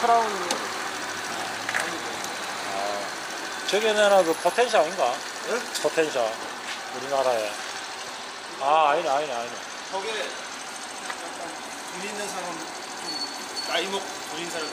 크라운이 저게 내나 그 포텐샤인가? 응? 포텐샤 우리나라에. 아 아니네 아니네 아니네. 저게 약간 돈 있는 사람 좀 나이 먹고 돈 있는 사람.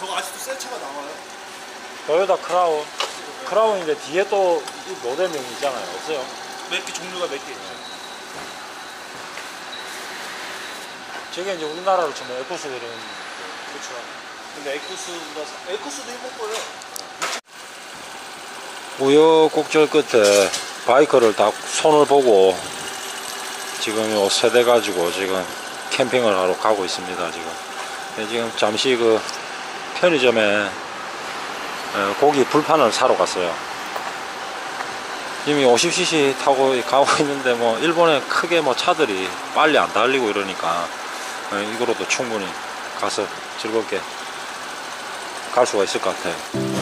저거 아직도 새 차가 나와요? 토요타 크라운 크라운인데 뒤에 또 이 모델명이 있잖아요. 없어요? 몇 개 종류가 몇 개 있죠? 저게 이제 우리나라로 치면 에코스 그런 그렇죠 근데 에쿠스보다 사- 에쿠스도 해볼 거예요. 우여곡절 끝에 바이크를 다 손을 보고 지금 요 세대 가지고 지금 캠핑을 하러 가고 있습니다 지금. 네, 지금 잠시 그 편의점에 에, 고기 불판을 사러 갔어요. 이미 50cc 타고 가고 있는데 뭐 일본에 크게 뭐 차들이 빨리 안 달리고 이러니까 에, 이거로도 충분히 가서 즐겁게 갈 수가 있을 것 같아요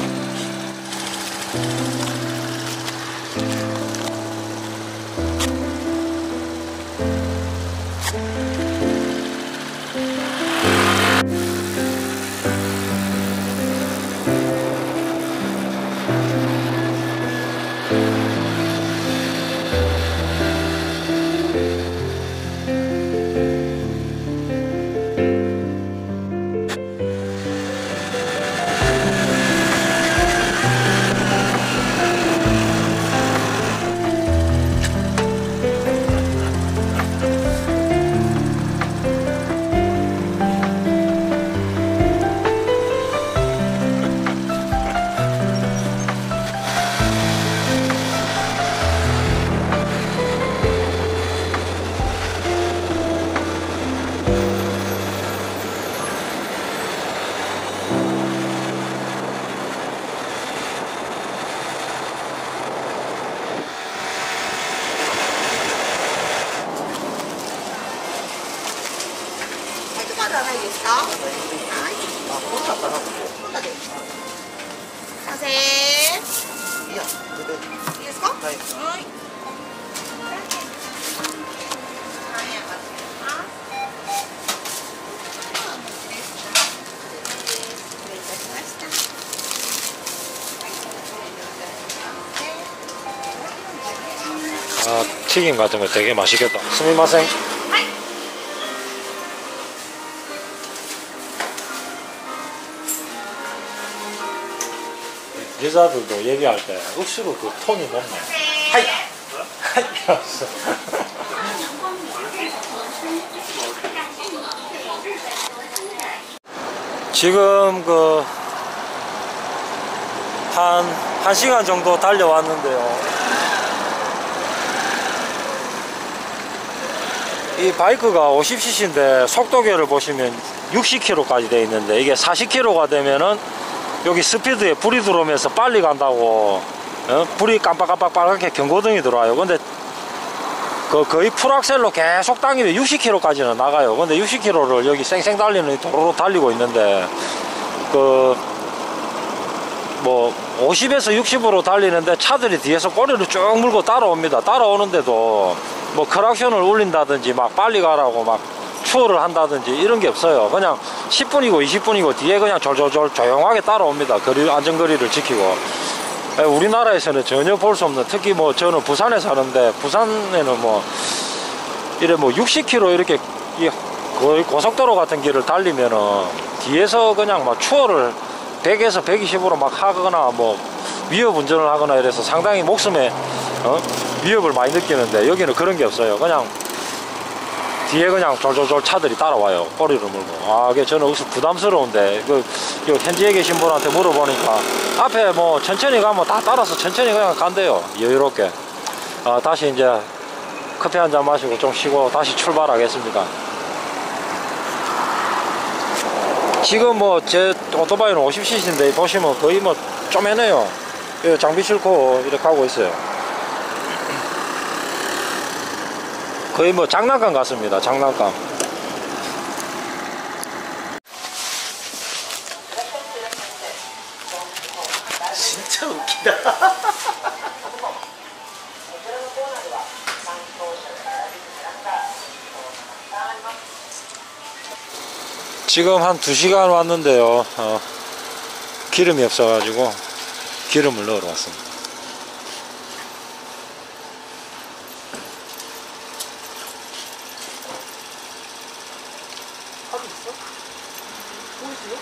아, 튀김 같은 거 되게 맛있겠다. 스미마생. 여자들도 얘기할 때 억수로 그 톤이 높네. 하이! 하이! 지금 그, 한, 한 시간 정도 달려왔는데요. 이 바이크가 50cc인데 속도계를 보시면 60km까지 돼 있는데 이게 40km가 되면은 여기 스피드에 불이 들어오면서 빨리 간다고 어? 불이 깜빡깜빡 빨갛게 경고등이 들어와요 근데 그 거의 풀악셀로 계속 당기면 60km까지는 나가요 근데 60km를 여기 쌩쌩 달리는 이 도로로 달리고 있는데 그 뭐 50에서 60으로 달리는데 차들이 뒤에서 꼬리를 쭉 물고 따라옵니다. 따라오는데도 뭐 크락션을 울린다든지 막 빨리 가라고 막 추월을 한다든지 이런 게 없어요. 그냥 10분이고 20분이고 뒤에 그냥 졸졸졸 조용하게 따라옵니다. 거리 안전거리를 지키고. 에, 우리나라에서는 전혀 볼 수 없는 특히 뭐 저는 부산에 사는데 부산에는 뭐 이래 뭐 60km 이렇게 이 거의 고속도로 같은 길을 달리면은 뒤에서 그냥 막 추월을 100에서 120으로 막 하거나 뭐 위협 운전을 하거나 이래서 상당히 목숨에 어? 위협을 많이 느끼는데 여기는 그런 게 없어요. 그냥 뒤에 그냥 졸졸졸 차들이 따라와요. 꼬리를 물고. 아, 이게 저는 여기서 부담스러운데 그, 그 현지에 계신 분한테 물어보니까 앞에 뭐 천천히 가면 다 따라서 천천히 그냥 간대요. 여유롭게. 아, 다시 이제 커피 한 잔 마시고 좀 쉬고 다시 출발하겠습니다. 지금 뭐 제 오토바이는 50cc인데 보시면 거의 뭐 쪼매네요. 그 장비 싣고 이렇게 가고 있어요. 거의 뭐 장난감 같습니다. 장난감. 진짜 웃기다 지금 한 2시간 왔는데요. 어, 기름이 없어가지고 기름을 넣으러 왔습니다. 카드 있어? 보이세요?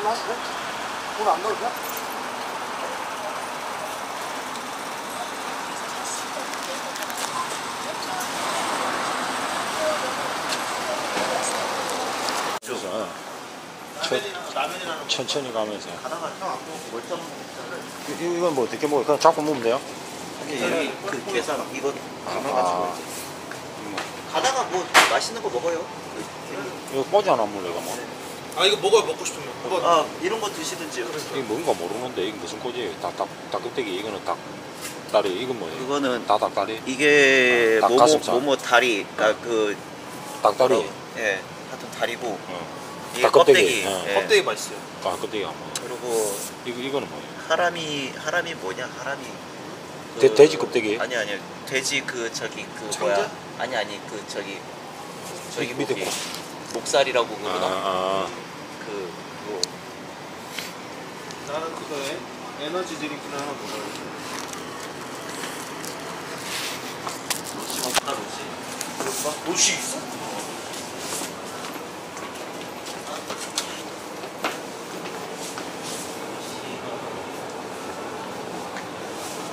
이거 하시네? 오늘 안? 그래서 라면이랑 라면이랑 천천히 가면서 가다가 형 멀쩡 이- 이건 뭐 어떻게 먹어요? 그냥 잡고 먹으면 돼요? 여기 그 계산 이거 담아가지고 아. 이제. 가다가 뭐 맛있는 거 먹어요. 이거 꽂이 하나 물래 이거 뭐아 이거 먹어요 먹고 싶으면 먹어 아 이런 거 드시든지요. 이게 뭔가 모르는데 이게 무슨 꽂이에요? 닭, 닭, 닭껍데기 이거는 닭 다리 이건 뭐예요? 그거는 다 닭다리? 이게 닭 모모 가슴살. 모모 다리 그러니까 그 닭다리 뭐라- 예 하여튼 다리고 어. 이게 닭껍데기. 껍데기. 어. 예. 껍데기 맛있어요 아 껍데기 안 먹어 그리고 이거, 이거는 뭐예요? 하람이 하람이 뭐냐 하람이 그- 돼- 돼지 껍데기? 아니 아니 돼지 그 저기 그 청자? 뭐야 아니 아니 그 저기 저기 밑에. 목살이라고 아, 그러나 아. 그 뭐, 나는 그거에 에너지 드링크를 하나 먹어요 로시 먹다 로시 막 옷이 있어?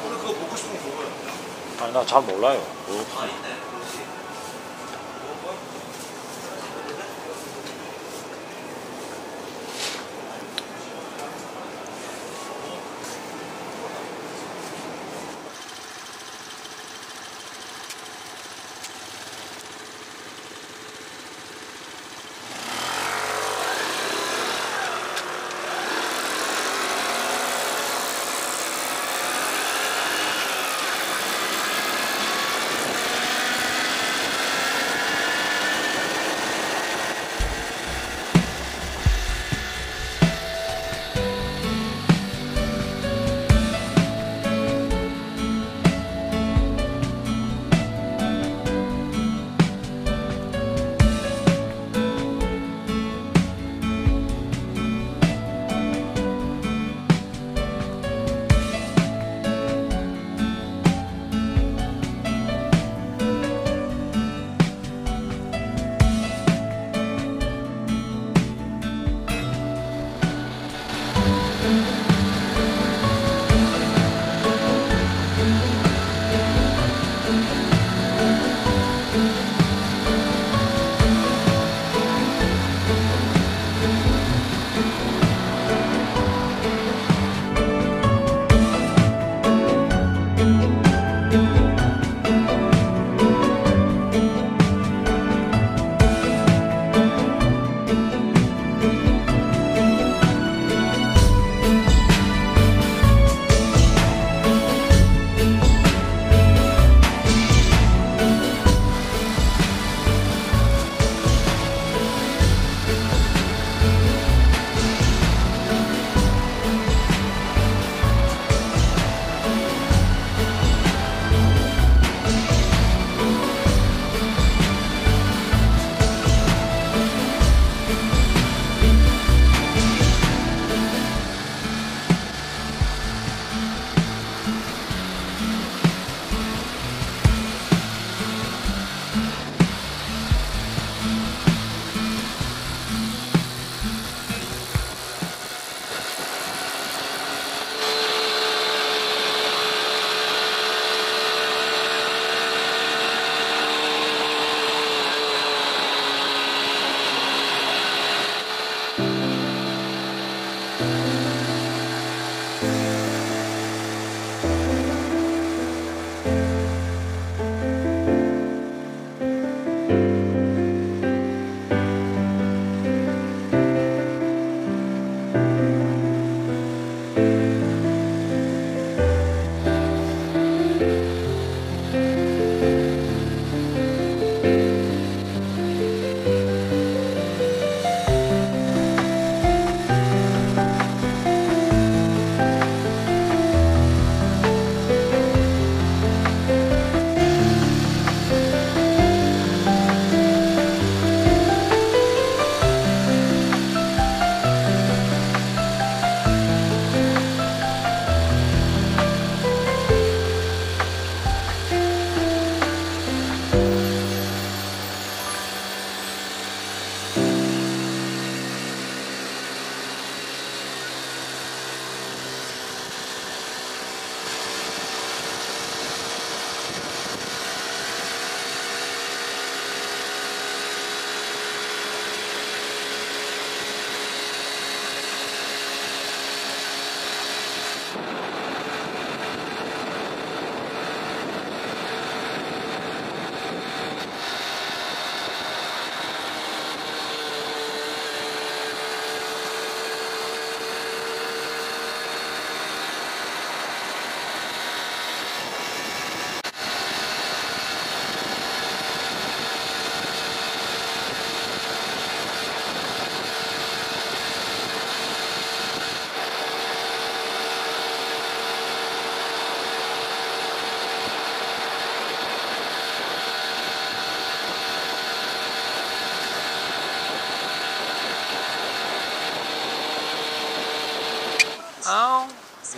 오늘 그거 먹고 싶으면 먹어요 아니 나 잘 몰라요. 뭐, 아닌데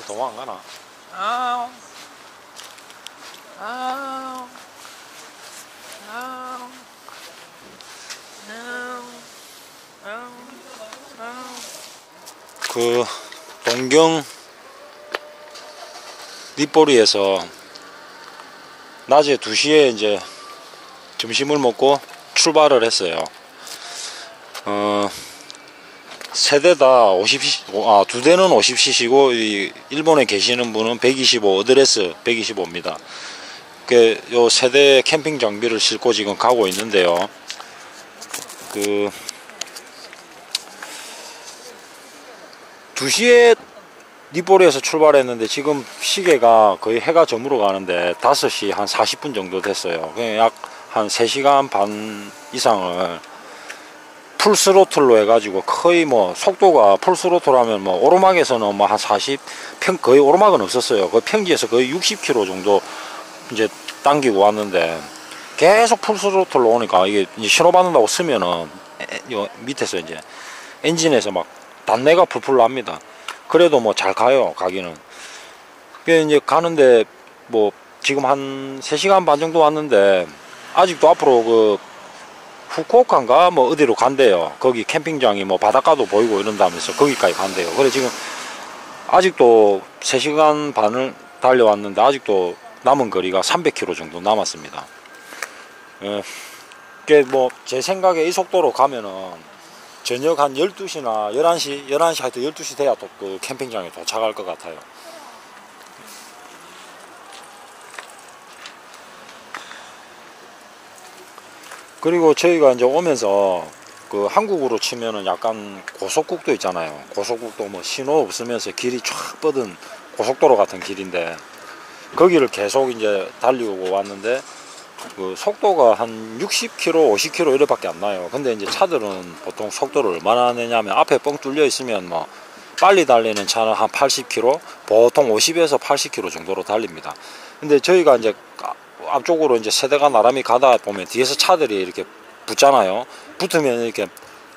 도망 안 가나? 아우. 아우. 아우. 아우 아우 그 동경 립보리에서 낮에 2시에 이제 점심을 먹고 출발을 했어요. 어, 세대 다 50cc, 아, 두 대는 50cc고, 이, 일본에 계시는 분은 125, 어드레스 125입니다. 그, 요 세대 캠핑 장비를 싣고 지금 가고 있는데요. 그, 2시에 니보리에서 출발했는데 지금 시계가 거의 해가 저물어 가는데 5시 한 40분 정도 됐어요. 약 한 3시간 반 이상을 풀스로틀로 해가지고 거의 뭐 속도가 풀스로틀 하면 뭐 오르막에서는 뭐 한 40, 평, 거의 오르막은 없었어요. 그 평지에서 거의 60km 정도 이제 당기고 왔는데 계속 풀스로틀로 오니까 이게 이제 신호 받는다고 쓰면은 에- 요 밑에서 이제 엔진에서 막 단내가 풀풀 납니다. 그래도 뭐 잘 가요 가기는. 그 이제 가는데 뭐 지금 한 3시간 반 정도 왔는데 아직도 앞으로 그 후쿠오카인가 뭐 어디로 간대요. 거기 캠핑장이 뭐 바닷가도 보이고 이런다면서 거기까지 간대요. 그래 지금 아직도 3시간 반을 달려왔는데 아직도 남은 거리가 300km 정도 남았습니다. 예. 그뭐제 생각에 이 속도로 가면은 저녁 한 12시나 11시, 11시 하여튼 12시 돼야 또 그 캠핑장에 도착할 것 같아요. 그리고 저희가 이제 오면서 그 한국으로 치면은 약간 고속국도 있잖아요. 고속국도 뭐 신호 없으면서 길이 쫙 뻗은 고속도로 같은 길인데 거기를 계속 이제 달리고 왔는데 그 속도가 한 60km, 50km 이래밖에 안 나요. 근데 이제 차들은 보통 속도를 얼마나 내냐면 앞에 뻥 뚫려 있으면 뭐 빨리 달리는 차는 한 80km, 보통 50에서 80km 정도로 달립니다. 근데 저희가 이제 앞쪽으로 이제 세대가 나란히 가다 보면 뒤에서 차들이 이렇게 붙잖아요. 붙으면 이렇게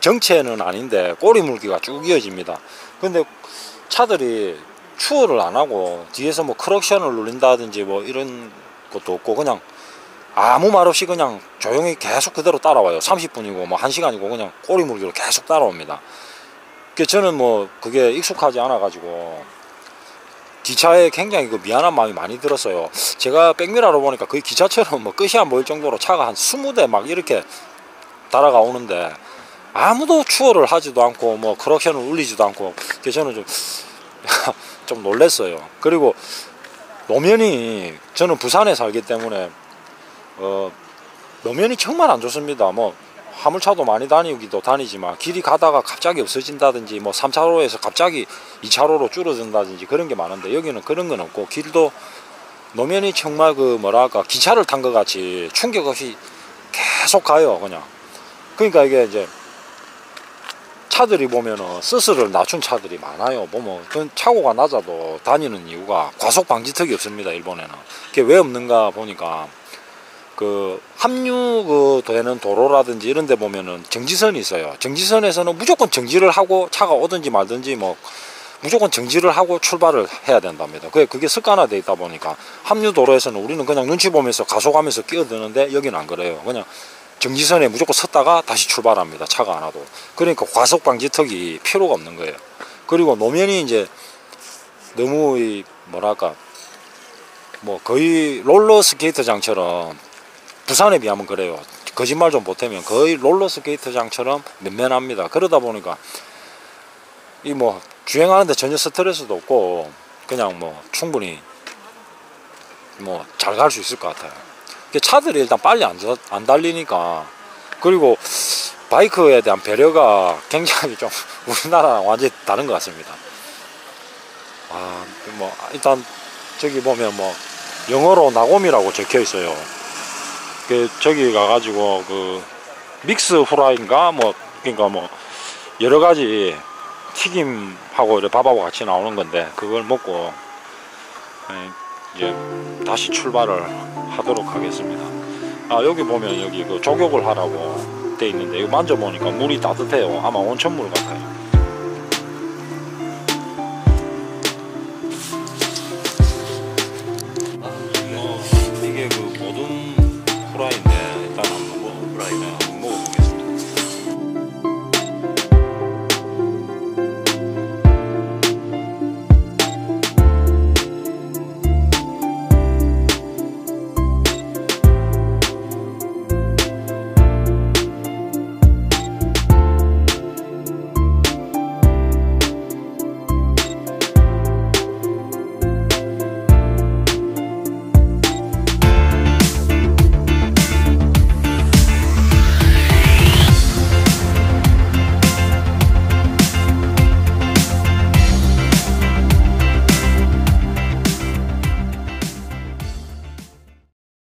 정체는 아닌데 꼬리 물기가 쭉 이어집니다. 근데 차들이 추월을 안 하고 뒤에서 뭐 크럭션을 눌린다든지 뭐 이런 것도 없고 그냥 아무 말 없이 그냥 조용히 계속 그대로 따라와요. 30분이고 뭐 1시간이고 그냥 꼬리 물기로 계속 따라옵니다. 그 저는 뭐 그게 익숙하지 않아 가지고 기차에 굉장히 그 미안한 마음이 많이 들었어요. 제가 백미라로 보니까 거의 기차처럼 뭐 끝이 안 보일 정도로 차가 한 20대 막 이렇게 달아가 오는데 아무도 추월을 하지도 않고 뭐 크럭션을 울리지도 않고 그래서 저는 좀, 좀 놀랬어요. 그리고 노면이 저는 부산에 살기 때문에 어, 노면이 정말 안 좋습니다. 뭐 화물차도 많이 다니기도 다니지만 길이 가다가 갑자기 없어진다든지 뭐 3차로에서 갑자기 2차로로 줄어든다든지 그런 게 많은데 여기는 그런 건 없고 길도 노면이 정말 그 뭐랄까 기차를 탄 것 같이 충격 없이 계속 가요 그냥. 그러니까 이게 이제 차들이 보면은 스스를 낮춘 차들이 많아요. 보면 그 차고가 낮아도 다니는 이유가 과속 방지턱이 없습니다 일본에는. 그게 왜 없는가 보니까 그 합류 그 되는 도로라든지 이런 데 보면은 정지선이 있어요. 정지선에서는 무조건 정지를 하고 차가 오든지 말든지 뭐 무조건 정지를 하고 출발을 해야 된답니다. 그게 그게 습관화돼 있다 보니까 합류 도로에서는 우리는 그냥 눈치 보면서 가속하면서 끼어드는데 여기는 안 그래요. 그냥 정지선에 무조건 섰다가 다시 출발합니다. 차가 안 와도. 그러니까 과속 방지턱이 필요가 없는 거예요. 그리고 노면이 이제 너무 이 뭐랄까 뭐 거의 롤러 스케이트장처럼 부산에 비하면 그래요. 거짓말 좀 보태면 거의 롤러 스케이트장처럼 맨맨합니다. 그러다 보니까 이 뭐 주행하는데 전혀 스트레스도 없고 그냥 뭐 충분히 뭐 잘 갈 수 있을 것 같아요. 차들이 일단 빨리 안, 자- 안 달리니까 그리고 바이크에 대한 배려가 굉장히 좀 우리나라랑 완전히 다른 것 같습니다. 아, 뭐 일단 저기 보면 뭐 영어로 나곰이라고 적혀 있어요. 그 저기 가가지고 그 믹스 후라이인가 뭐 그러니까 뭐 여러 가지 튀김하고 밥하고 같이 나오는 건데 그걸 먹고 예, 이제 다시 출발을 하도록 하겠습니다. 아 여기 보면 여기 그 조격을 하라고 돼 있는데 이거 만져보니까 물이 따뜻해요. 아마 온천물 같아요.